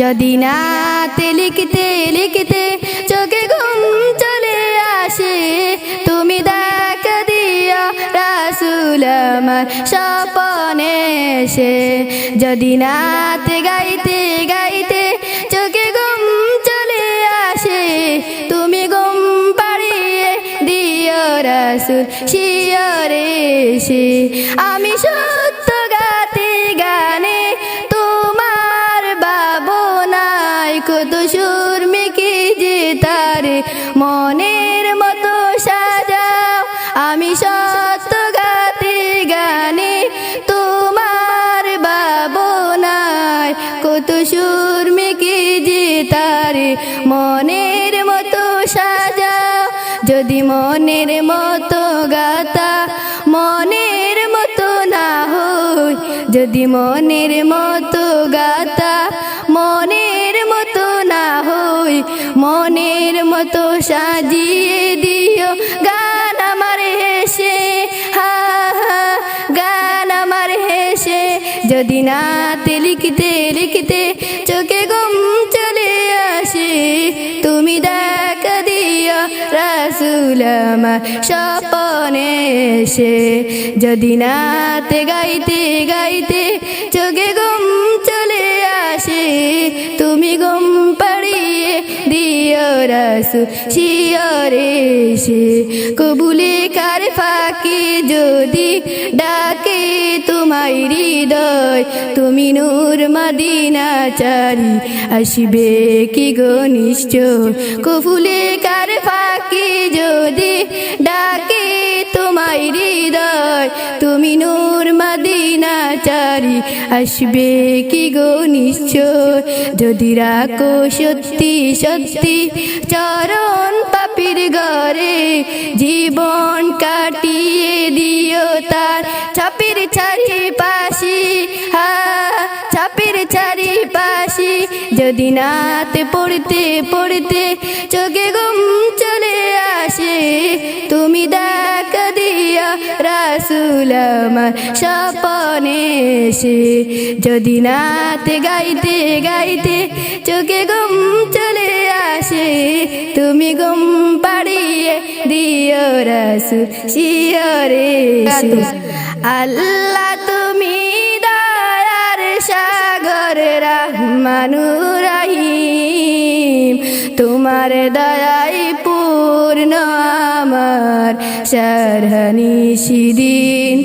যদি নাতে লিখতে লিখতে চোখে ঘুম চলে আসে, তুমি দেখা দিও রাসুল আমার স্বপনে এসে। যদি নাতে গাইতে গাইতে চোখে ঘুম চলে আসে, তুমি ঘুম পাড়িয়ে দিও রাসুল শিয়রে সে আমি সত্য আমি সত্য গাতে গানে, তোমার বাবনায় কত সুর মেকে যে তার। মনের মতো সাজাও, যদি মনের মতো গাতা, মনের মতো না হই। যদি মনের মতো গাতা, মনের মতো না হই, মনের মতো সাজিয়ে লিখতে চোখে ঘুম চলে আসে। তুমি দেখা দিও রাসুল আমার স্বপনে এসে। যদি নাতে গাইতে গাইতে চোখে ঘুম চলে আসে, তুমি ঘুম পাড়িয়ে দিও রাসু শিয়রে সে কবুলে কার ফাঁকে যদি ডাকে তোমায় হৃদয়, তুমি নূর মাদিনা চারি। আসবে কি গো নিশ্চয়? কফুলে কার ফাঁকি যদি ডাকে তোমায় হৃদয়, তুমি নূর চারি আসবে কি গো নিশ্চয়? যদি রাখো সত্যি সত্যি, চরণ পাপির ঘরে জীবন কাটিয়ে দিও তার। ছাপির চারি পাশি হা ছাপির চারি পাশি যদি নাতে পড়তে পড়তে আমার স্বপনে সে যদি নাতে গাইতে গাইতে চোখে ঘুম চলে আসে, তুমি ঘুম পাড়িয়ে দিও রাসুল শিয়রে আল্লাহ তুমি দয়ার সাগর, রহমানুর রহিম। তোমার দয়াই সারহানি সিদিন।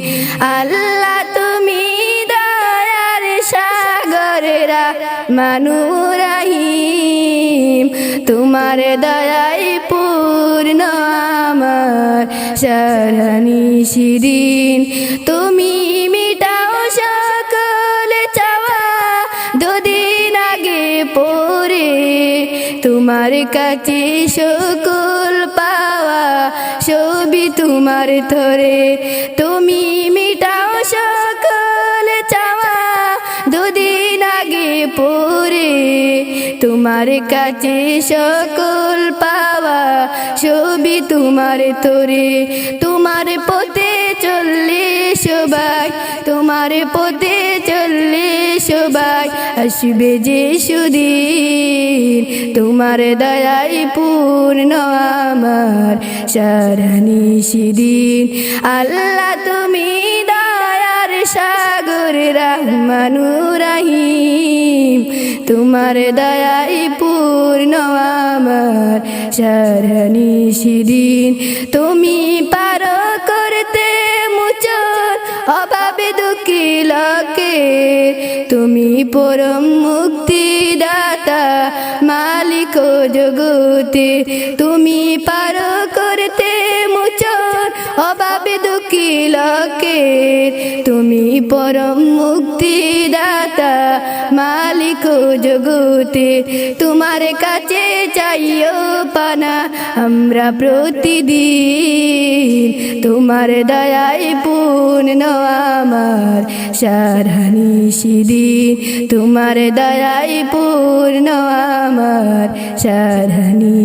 আল্লাহ তুমি দয়ার সাগর রহমানুর রহিম তোমার দয়াই পূর্ণ আমার সারহানি সিদিন। তুমি মিটাও সকল চাওয়া দুদিন আগে পরে তোমার কাছে ছবি তোমার ধরে তুমি মিটাও সকল তোমার কাছে সকল পাওয়া ছবি তোমার তোরে। তোমার পথে চললে সবাই, তোমার পথে চললে সবাই আসবে যে সুদিন। তোমার দয়াই পূর্ণ আমার সারানি সিদিন আল্লাহ তুমি দয়ার সাগর রহমানু রহিম তোমার দয়াই পূর্ণ আমার। সারানি সিদিন তুমি পার করতে মুচর অভাবে দুঃখী তুমি পরম মুক্তি দাতা মালিক জগতে তুমি পার দুঃখী লোকে তুমি পরম মুক্তি দাতা মালিক জগতে তোমার কাছে চাইও পানা। আমরা প্রতিদিন তোমার দয়ায় পূর্ণ, আমার সারানি তোমার দয়ায় পূর্ণ, আমার সারানি